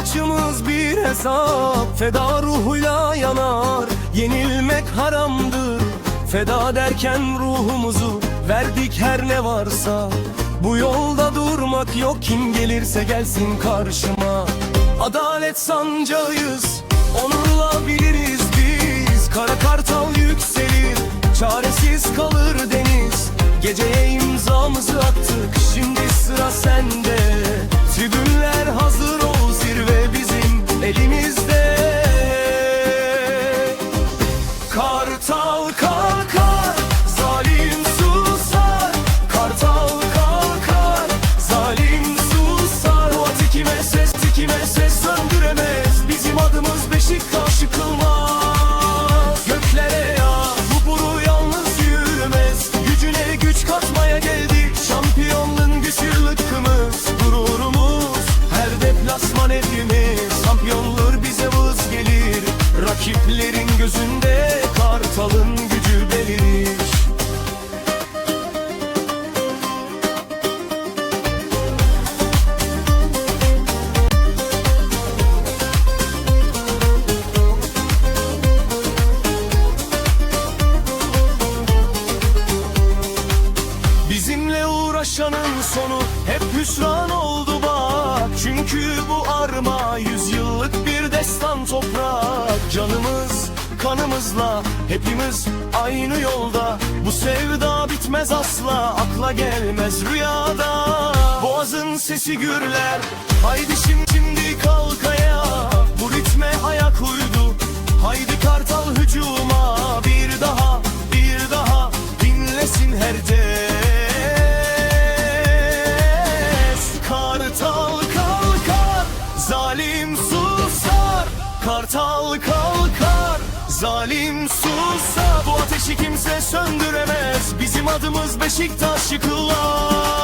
Maçımız bir hesap. Feda ruhuyla yanar Yenilmek haramdır. Feda derken ruhumuzu Verdik her ne varsa. Bu yolda durmak yok Kim gelirse gelsin karşıma. Adalet sancağıyız Onurla biliriz biz. Kara kartal yükselir Çaresiz kalır deniz. Geceye imzamızı attık Şimdi sıra sende O tikime ses tikime ses söndüremez. Bizim adımız Beşiktaş yıkılmaz Göklere ya bu buru yalnız yürümez. Gücüne güç katmaya geldik. Şampiyonluğun güçlükümüz Gururumuz Her deplasman evimiz Şampiyonlar bize vız gelir. Rakiplerin gözünde sonu hep hüsran oldu bak. Çünkü bu arma yüzyıllık bir destan toprak. Canımız kanımızla hepimiz aynı yolda. Bu sevda bitmez asla akla gelmez rüyada. Boğazın sesi gürler haydi şimdi, şimdi kalk ayağa. Bu ritme ayak uydu haydi kartal hücuma zalim susar Kartal kalkar. Zalim susar Bu ateşi kimse söndüremez. Bizim adımız Beşiktaş yıkılar